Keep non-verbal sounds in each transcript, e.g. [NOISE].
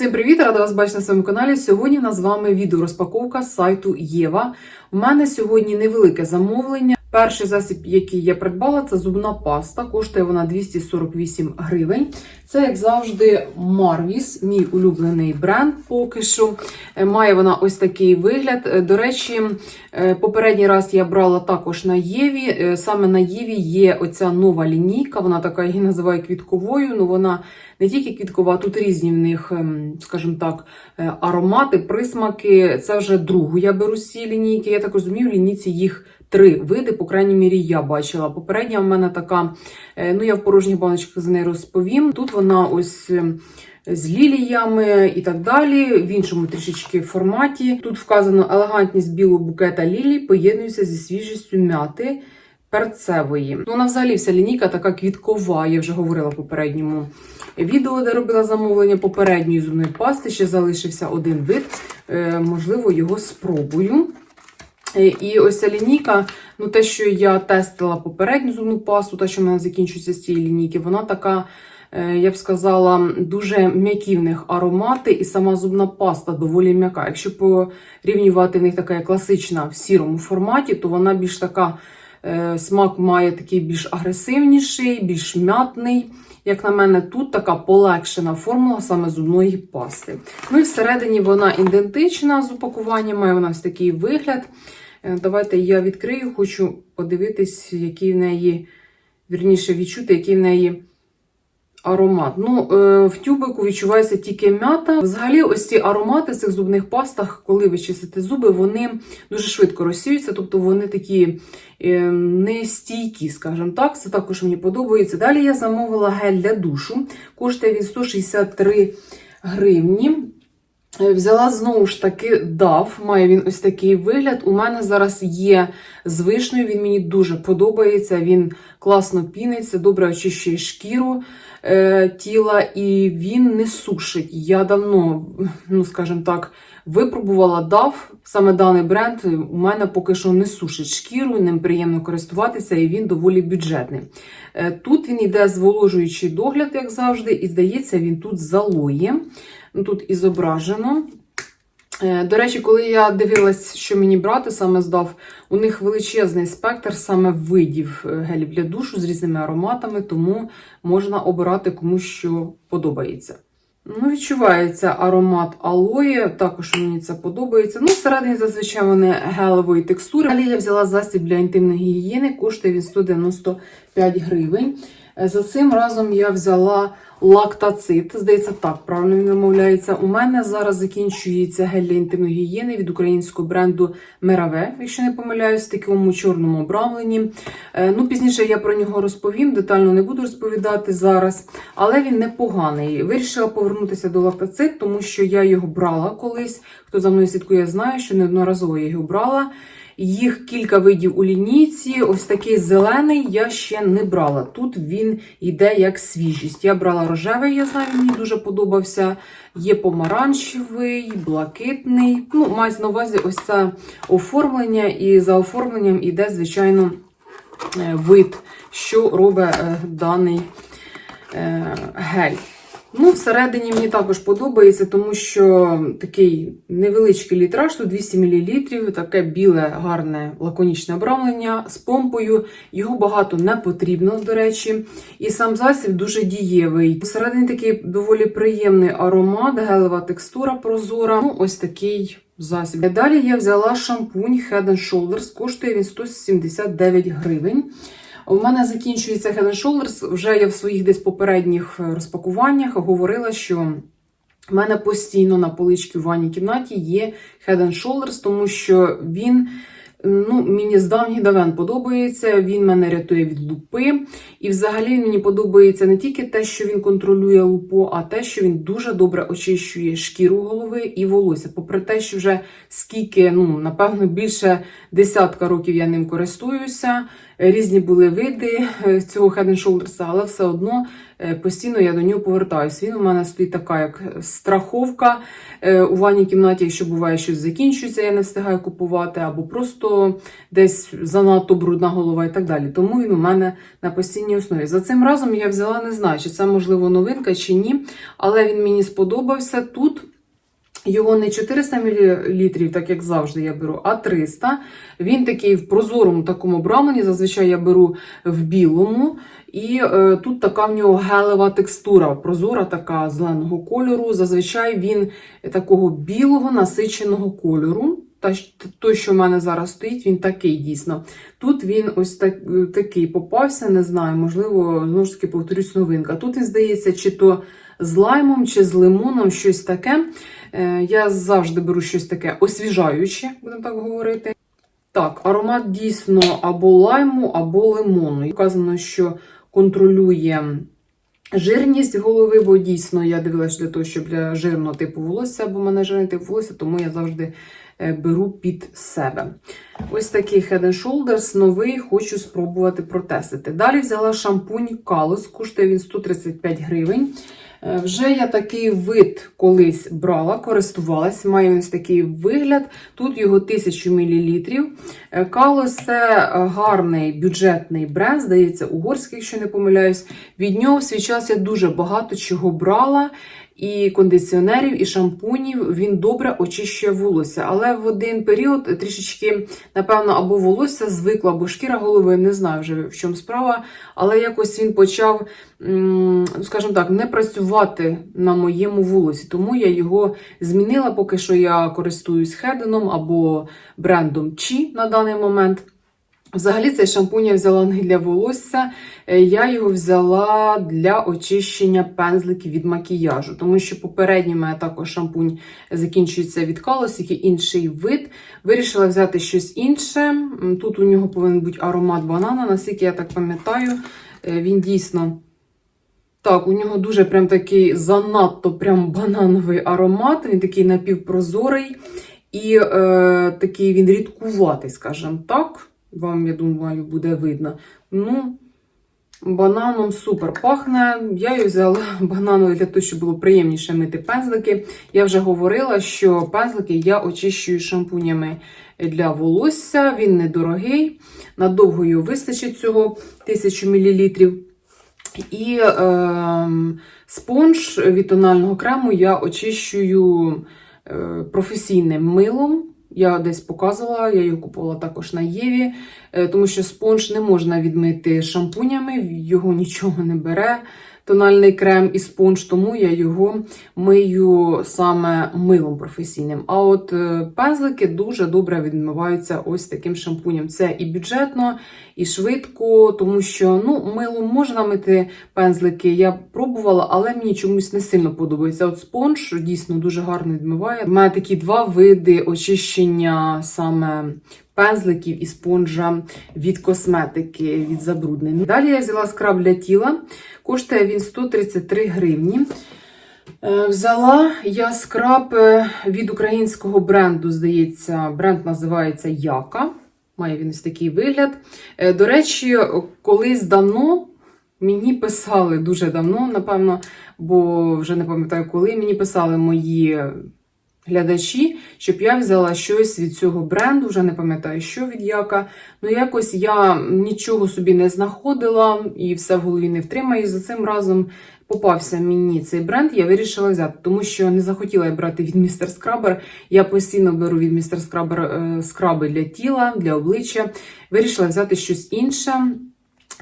Всім привіт! Рада вас бачити на своєму каналі. Сьогодні в нас з вами відео розпаковка сайту Єва. У мене сьогодні невелике замовлення. Перший засіб, який я придбала, це зубна паста. Коштує вона 248 гривень. Це, як завжди, Marvis, мій улюблений бренд поки що. Е, Має вона ось такий вигляд. Е, До речі, е, попередній раз я брала також на Єві. Саме на Єві є оця нова лінійка. Вона така, її називаю квітковою. Ну вона не тільки квіткова, тут різні в них, ем, скажімо так, аромати, присмаки. Це вже другу я беру з цієї лінійки. Я так розумію, в лінійці їх три види, по крайній мірі, я бачила. Попередня в мене така, е, ну я в порожніх баночках за неї розповім. Тут вона ось. ем, З ліліями і так далі, в іншому трішечки форматі. Тут вказано елегантність білого букета лілій поєднується зі свіжістю м'яти перцевої. Ну, вона взагалі вся лінійка така квіткова. Я вже говорила в попередньому відео, де робила замовлення попередньої зубної пасти. Ще залишився один вид. Е, можливо, його спробую. Е, І ось ця лінійка, ну те, що я тестила попередню зубну пасту, та, що в мене закінчується з цієї лінійки, вона така, е, я б сказала, дуже м'які в них аромати, і сама зубна паста доволі м'яка. Якщо порівнювати в них така класична в сірому форматі, то вона більш така, смак має такий більш агресивніший, більш м'ятний. Як на мене, тут така полегшена формула саме зубної пасти. Ну і всередині вона ідентична з упакуванням, має у нас такий вигляд. Е, Давайте я відкрию, хочу подивитись, який в неї, вірніше відчути, який в неї аромат. Ну, е, в тюбику відчувається тільки м'ята. Взагалі, ось ці аромати в цих зубних пастах, коли ви чистите зуби, вони дуже швидко розсіюються, тобто вони такі е, нестійкі, скажімо так. Це також мені подобається. Далі я замовила гель для душу. Коштує він 163 гривні. Е, Взяла знову ж таки дав, має він ось такий вигляд. У мене зараз є з вишнею, він мені дуже подобається. Він класно піниться, добре очищує шкіру е, тіла і він не сушить. Я давно, ну скажімо так, випробувала дав. Саме даний бренд у мене поки що не сушить шкіру, ним приємно користуватися, і він доволі бюджетний. Е, Тут він йде зволожуючий догляд, як завжди, і здається, він тут з алої. Ну, Тут і зображено. Е, До речі, коли я дивилась, що мені брати, саме здав, у них величезний спектр саме видів е, гелів для душу з різними ароматами, тому можна обирати кому що подобається. Ну, Відчувається аромат алої, також мені це подобається. Ну, всередині зазвичай вони гелевої текстури. Далі я взяла засіб для інтимної гігієни, коштує він 195 гривень. За цим разом я взяла лактацит. Здається, так правильно він вимовляється. У мене зараз закінчується гель для інтимної гігієни від українського бренду Мераве, якщо не помиляюсь, в такому чорному обрамленні. Е, Ну, пізніше я про нього розповім, детально не буду розповідати зараз, але він непоганий. Вирішила повернутися до лактацит, тому що я його брала колись. Хто за мною слідкує, знає, що неодноразово я його брала. Їх кілька видів у лінійці. Ось такий зелений я ще не брала. Тут він йде як свіжість. Я брала рожевий, я знаю, мені дуже подобався. Є помаранчевий, блакитний. Ну, мається на увазі ось це оформлення, і за оформленням іде, звичайно, е, вид, що робить е, даний е, гель. Ну, всередині мені також подобається, тому що такий невеличкий літраж, тут 200 мл, таке біле, гарне лаконічне обрамлення з помпою. Його багато не потрібно, до речі. І сам засіб дуже дієвий. Всередині такий доволі приємний аромат, гелева текстура прозора. Ну, ось такий засіб. Далі я взяла шампунь Head Shoulders, коштує він 179 гривень. У мене закінчується Head Shoulders. Вже я в своїх десь попередніх е, розпакуваннях говорила, що в мене постійно на поличці в ванній кімнаті є Head Shoulders, тому що він. Ну, мені з давніх давен подобається, він мене рятує від лупи. І взагалі мені подобається не тільки те, що він контролює лупу, а те, що він дуже добре очищує шкіру голови і волосся. Попри те, що вже скільки, ну, напевно, більше десятка років я ним користуюся. Різні були види е, цього Head Shoulders, але все одно е, постійно я до нього повертаюся. Він у мене стоїть така, як страховка е, у ванній кімнаті, якщо буває щось закінчується, я не встигаю купувати, або просто десь занадто брудна голова і так далі. Тому він у мене на постійній основі. За цим разом я взяла, не знаю, чи це можливо новинка чи ні, але він мені сподобався тут. Його не 400 мл, так як завжди я беру, а 300. Він такий в прозорому такому обрамленні. Зазвичай я беру в білому. І е, тут така в нього гелева текстура, прозора, така зеленого кольору. Зазвичай він такого білого насиченого кольору. Та той, що в мене зараз стоїть, він такий дійсно. Тут він ось так, такий попався, не знаю, можливо, знову ж таки повторюсь, новинка. Тут він здається, чи то з лаймом, чи з лимоном, щось таке. Е, Я завжди беру щось таке освіжаюче, будемо так говорити. Так, аромат дійсно або лайму, або лимону. Вказано, що контролює жирність голови, бо дійсно я дивилася для того, щоб для жирного типу волосся, бо в мене жирний тип волосся, тому я завжди беру під себе. Ось такий Head and Shoulders новий, хочу спробувати протестити. Далі взяла шампунь Kalos, коштує він 135 гривень. Е, Вже я такий вид колись брала, користувалась, має ось такий вигляд. Тут його 1000 мл. Калос це е, гарний бюджетний бренд, здається, угорський, якщо не помиляюсь. Від нього в свій час я дуже багато чого брала. І кондиціонерів, і шампунів він добре очищує волосся. Але в один період трішечки, напевно, або волосся звикло, або шкіра голови, не знаю вже в чому справа. Але якось він почав, скажімо так, не працювати на моєму волосі. Тому я його змінила. Поки що я користуюсь хеденом або брендом Чи на даний момент. Взагалі, цей шампунь я взяла не для волосся, е, я його взяла для очищення пензликів від макіяжу, тому що попередній мене також шампунь закінчується від Kalos, який інший вид. Вирішила взяти щось інше. Тут у нього повинен бути аромат банана, наскільки я так пам'ятаю, е, він дійсно. Так, у нього дуже прям такий занадто прям банановий аромат, він такий напівпрозорий і е, такий він рідкуватий, скажімо так. Вам, я думаю, буде видно. Ну, бананом супер пахне. Я її взяла [LAUGHS] банановий для того, щоб було приємніше мити пензлики. Я вже говорила, що пензлики я очищую шампунями для волосся. Він недорогий. Надовго його вистачить цього 1000 мл. І е, спонж від тонального крему я очищую е, професійним милом. Я десь показувала, я його купувала також на Єві, е, тому що спонж не можна відмити шампунями, його нічого не бере. Тональний крем і спонж, тому я його мию саме милом професійним. А от е, пензлики дуже добре відмиваються ось таким шампунем. Це і бюджетно, і швидко, тому що ну, милом можна мити пензлики. Я пробувала, але мені чомусь не сильно подобається. От спонж дійсно дуже гарно відмиває. У мене такі два види очищення саме пензликів і спонжа від косметики, від забруднень. Далі я взяла скраб для тіла. Коштує він 133 гривні. Е, Взяла я скраб е, від українського бренду, здається, бренд називається Яка. Має він ось такий вигляд. Е, До речі, колись давно мені писали дуже давно, напевно, бо вже не пам'ятаю коли. Мені писали мої глядачі, щоб я взяла щось від цього бренду, вже не пам'ятаю, що від яка. Ну, якось я нічого собі не знаходила і все в голові не втримаю. За цим разом попався мені цей бренд, я вирішила взяти, тому що не захотіла я брати від Містер Скрабер. Я постійно беру від Містер Скрабер е, скраби для тіла, для обличчя. Вирішила взяти щось інше.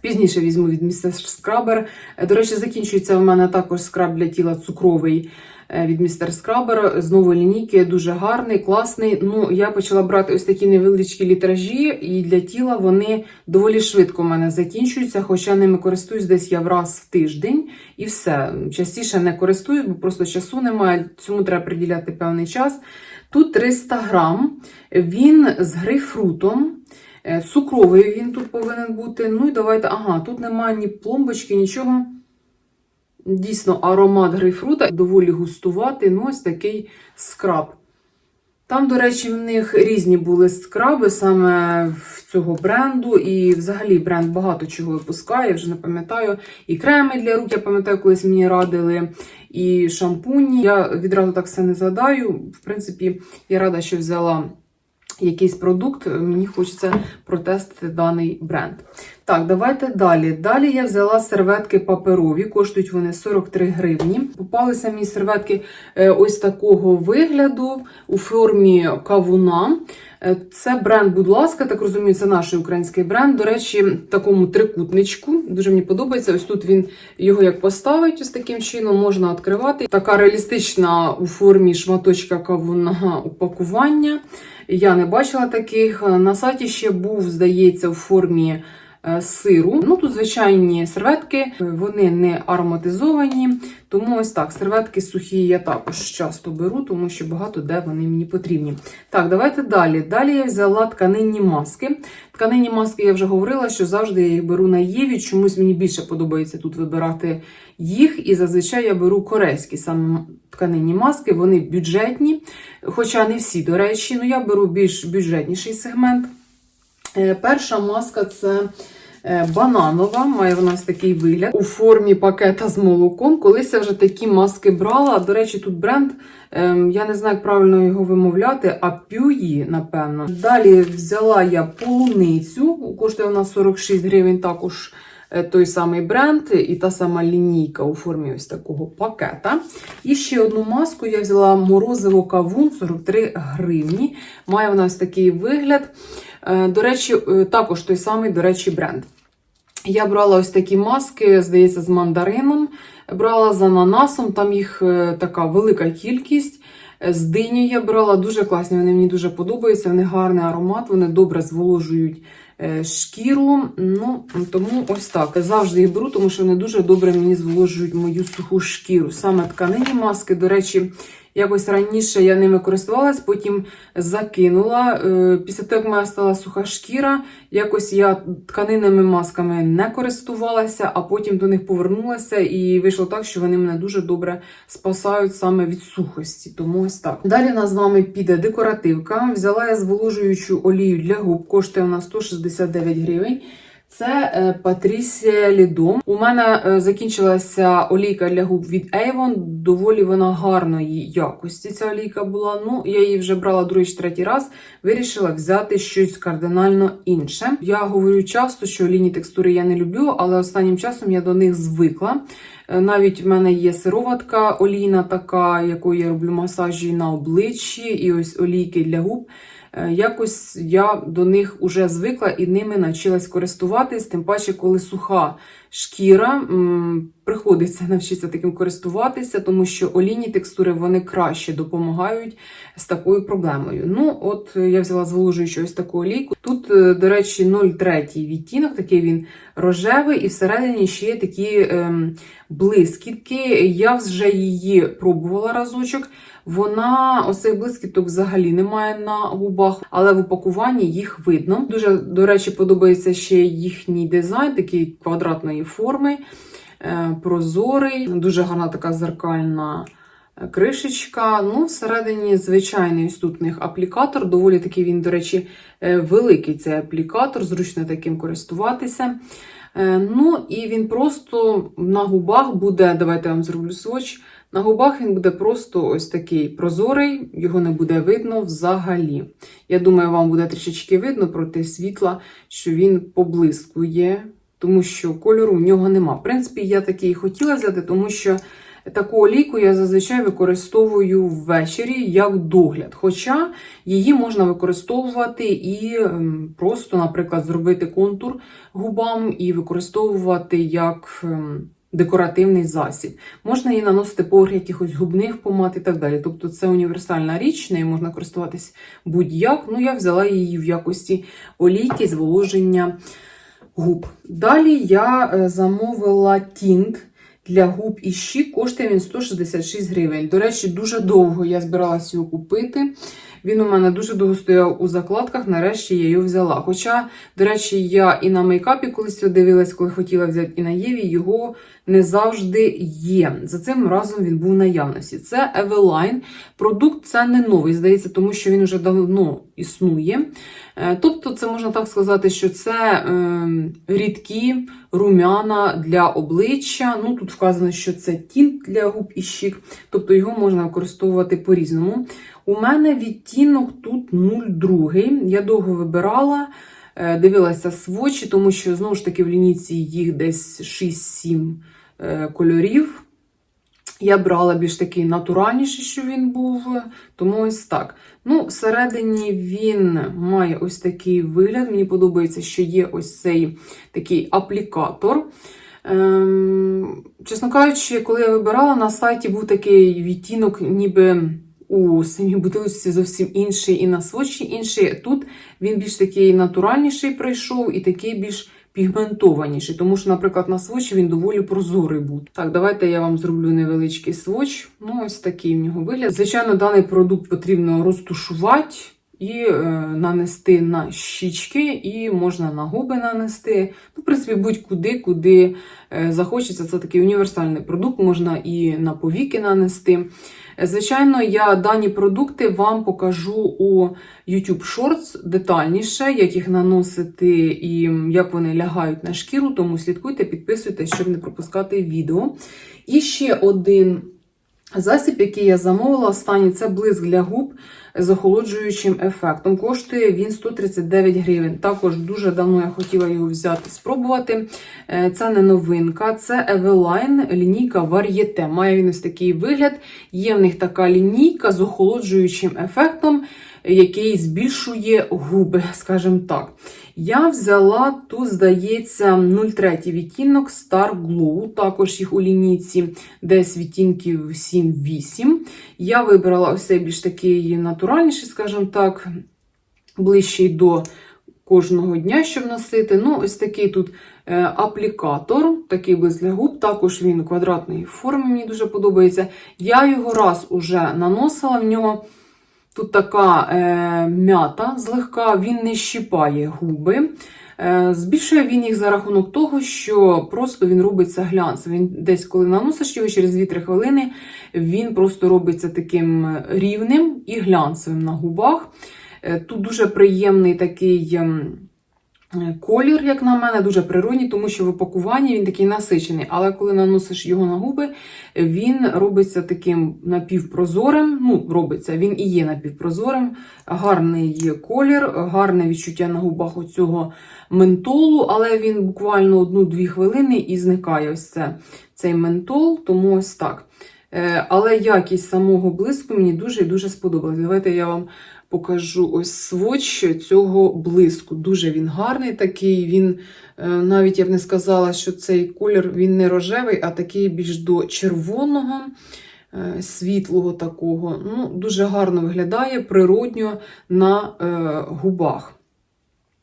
Пізніше візьму від Mr. Scrubber. Е, До речі, закінчується в мене також скраб для тіла цукровий від Mr. Scrubber. Знову лінійки, дуже гарний, класний. Ну, я почала брати ось такі невеличкі літражі, і для тіла вони доволі швидко в мене закінчуються, хоча ними користуюсь десь я раз в тиждень і все. Частіше не користуюсь, бо просто часу немає. Цьому треба приділяти певний час. Тут 300 грам, він з грейпфрутом. Е, Цукровий він тут повинен бути. Ну і давайте, ага, тут немає ні пломбочки, нічого. Дійсно, аромат грейпфрута доволі густуватий. Ну, ось такий скраб. Там, до речі, в них різні були скраби саме в цього бренду, і взагалі бренд багато чого випускає, я вже не пам'ятаю. І креми для рук, я пам'ятаю, колись мені радили, і шампуні. Я відразу так все не згадаю. В принципі, я рада, що взяла якийсь продукт. Мені хочеться протестити даний бренд. Так, давайте далі. Далі я взяла серветки паперові, коштують вони 43 гривні. Попалися мені серветки е, ось такого вигляду у формі кавуна. Е, Це бренд, будь ласка, так розумію, це наш український бренд. До речі, такому трикутничку. Дуже мені подобається. Ось тут він його як поставить, ось таким чином можна відкривати. Така реалістична у формі шматочка кавуна упакування. Я не бачила таких. На сайті ще був, здається, у формі е, сиру. Ну тут звичайні серветки, вони не ароматизовані. Тому ось так, серветки сухі я також часто беру, тому що багато де вони мені потрібні. Так, давайте далі. Далі я взяла тканинні маски. Тканинні маски я вже говорила, що завжди я їх беру на Єві. Чомусь мені більше подобається тут вибирати їх. І зазвичай я беру корейські саме тканинні маски, вони бюджетні, хоча не всі, до речі, ну я беру більш бюджетніший сегмент. Е, Перша маска це е, бананова, має вона ось такий вигляд у формі пакета з молоком. Колись я вже такі маски брала. До речі, тут бренд, ем, я не знаю, як правильно його вимовляти, а пюї, напевно. Далі взяла я полуницю, коштує вона 46 гривень також. е, Той самий бренд і та сама лінійка у формі ось такого пакета. І ще одну маску я взяла морозиво кавун 43 гривні. Має вона ось такий вигляд. Е, До речі, е, також той самий, до речі, бренд. Я брала ось такі маски, здається, з мандарином, брала з ананасом, там їх е, така велика кількість. З дині я брала дуже класні, вони мені дуже подобаються, вони гарний аромат, вони добре зволожують шкіру. Ну, тому ось так. Завжди їх беру, тому що вони дуже добре мені зволожують мою суху шкіру. Саме тканинні маски, до речі, якось раніше я ними користувалась, потім закинула. Е, Після того, як мене стала суха шкіра, якось я тканинними масками не користувалася, а потім до них повернулася, і вийшло так, що вони мене дуже добре спасають саме від сухості. Тому ось так. Далі у нас з вами піде декоративка. Взяла я зволожуючу олію для губ, коштує вона 169 гривень. Це е, Патрісія Лідом. У мене е, закінчилася олійка для губ від Avon. Доволі вона гарної якості. Ця олійка була. Ну, я її вже брала другий чи третій раз. Вирішила взяти щось кардинально інше. Я говорю часто, що олійні текстури я не люблю, але останнім часом я до них звикла. Е, Навіть в мене є сироватка олійна така, якою я роблю масажі на обличчі, і ось олійки для губ. Е, Якось я до них уже звикла і ними навчилась користуватись, тим паче, коли суха шкіра, приходиться навчитися таким користуватися, тому що олійні текстури вони краще допомагають з такою проблемою. Ну, от е, я взяла зволожуючу ось таку олійку. Тут, е, до речі, 0,3 відтінок, такий він рожевий, і всередині ще є такі ем, блискітки. Я вже її пробувала разочок. Вона ось блискіток взагалі немає на губах, але в упакуванні їх видно. Дуже, до речі, подобається ще їхній дизайн, такий квадратної форми, е, прозорий, дуже гарна така зеркальна. е, Кришечка, ну, всередині звичайний ось аплікатор. Доволі такий він, до речі, е, великий цей аплікатор, зручно таким користуватися. Ну, і він просто на губах буде, давайте я вам зроблю своч. На губах він буде просто ось такий прозорий, його не буде видно взагалі. Я думаю, вам буде трішечки видно проти світла, що він поблискує, тому що кольору в нього нема. В принципі, я такий і хотіла взяти, тому що таку олійку я зазвичай використовую ввечері як догляд. Хоча її можна використовувати і ем, просто, наприклад, зробити контур губам і використовувати як. ем, Декоративний засіб. Можна її наносити поверх якихось губних помад і так далі. Тобто це універсальна річ, нею можна користуватись будь-як. Ну, я взяла її в якості олійки зволоження губ. Далі я е, замовила тінт. Для губ і щік. Коштує він 166 гривень. До речі, дуже довго я збиралася його купити. Він у мене дуже довго стояв у закладках, нарешті я його взяла. Хоча, до речі, я і на мейкапі колись дивилась, коли хотіла взяти, і на Єві його не завжди є. За цим разом він був в наявності. Це Eveline. Продукт це не новий, здається, тому що він вже давно існує. Е, Тобто, це можна так сказати, що це е, рідкі румяна для обличчя. Ну, тут вказано, що це тінт для губ і щік, тобто його можна використовувати по-різному. У мене відтінок тут 0,2. Я довго вибирала, е, дивилася свочі, тому що знову ж таки в лінійці їх десь 6-7 е, кольорів. Я брала більш такий натуральніший, що він був, тому ось так. Ну, всередині він має ось такий вигляд. Мені подобається, що є ось цей такий аплікатор. Ем, чесно кажучи, коли я вибирала, на сайті був такий відтінок, ніби у самій бутилочці зовсім інший, і на свочі інший. Тут він більш такий натуральніший прийшов і такий більш пігментованіший, тому що, наприклад, на свочі він доволі прозорий був. Так, давайте я вам зроблю невеличкий своч. Ну, ось такий в нього вигляд. Звичайно, даний продукт потрібно розтушувати. І е, нанести на щічки, і можна на губи нанести. Ну, в принципі, будь-куди, куди е, захочеться. Це такий універсальний продукт, можна і на повіки нанести. Звичайно, я дані продукти вам покажу у YouTube Shorts детальніше, як їх наносити і як вони лягають на шкіру, тому слідкуйте, підписуйтесь, щоб не пропускати відео. І ще один засіб, який я замовила, останній це блиск для губ з охолоджуючим ефектом. Коштує він 139 гривень. Також дуже давно я хотіла його взяти, спробувати. Е, Це не новинка, це Eveline лінійка Varieté. Має він ось такий вигляд. Є в них така лінійка з охолоджуючим ефектом, який збільшує губи, скажімо так. Я взяла тут, здається, 03 відтінок Star Glow, також їх у лінійці десь відтінків 7-8. Я вибрала ось цей більш такий натуральніший, скажімо так, ближчий до кожного дня, щоб носити. Ну, ось такий тут е, аплікатор, такий без для губ, також він квадратної форми, мені дуже подобається. Я його раз уже наносила в нього. Тут така е, м'ята злегка, він не щіпає губи. Е, збільшує він їх за рахунок того, що просто він робиться глянцем. Він десь, коли наносиш його через 2-3 хвилини, він просто робиться таким рівним і глянцевим на губах. Е, тут дуже приємний такий. Колір, як на мене, дуже природній, тому що в опакуванні він такий насичений. Але коли наносиш його на губи, він робиться таким напівпрозорим. Ну, робиться, він і є напівпрозорим. Гарний є колір, гарне відчуття на губах оцього ментолу, але він буквально одну-дві хвилини і зникає ось це, цей ментол, тому ось так. Е, Але якість самого блиску мені дуже і дуже сподобалась. Давайте я вам покажу ось сводч цього блиску. Дуже він гарний такий. Він е, навіть я б не сказала, що цей колір він не рожевий, а такий більш до червоного, е, світлого такого. Ну, Дуже гарно виглядає природньо на е, губах.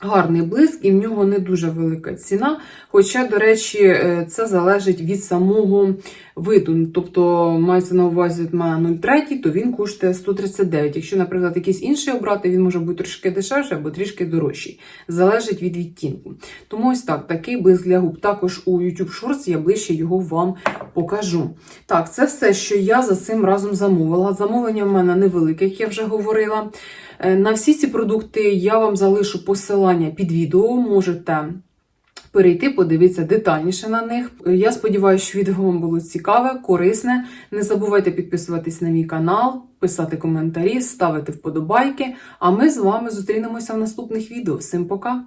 Гарний блиск, і в нього не дуже велика ціна. Хоча, до речі, е, це залежить від самого виду. Тобто, мається на увазі має 0,3, то він коштує 139. Якщо, наприклад, якийсь інший обрати, він може бути трішки дешевший або трішки дорожчий. Залежить від відтінку. Тому ось так, такий блиск для губ. Також у YouTube Shorts я ближче його вам покажу. Так, це все, що я за цим разом замовила. Замовлення в мене невелике, як я вже говорила. Е, На всі ці продукти я вам залишу посилання під відео. Можете перейти, подивитися детальніше на них. Я сподіваюся, що відео вам було цікаве, корисне. Не забувайте підписуватись на мій канал, писати коментарі, ставити вподобайки. А ми з вами зустрінемося в наступних відео. Всім пока!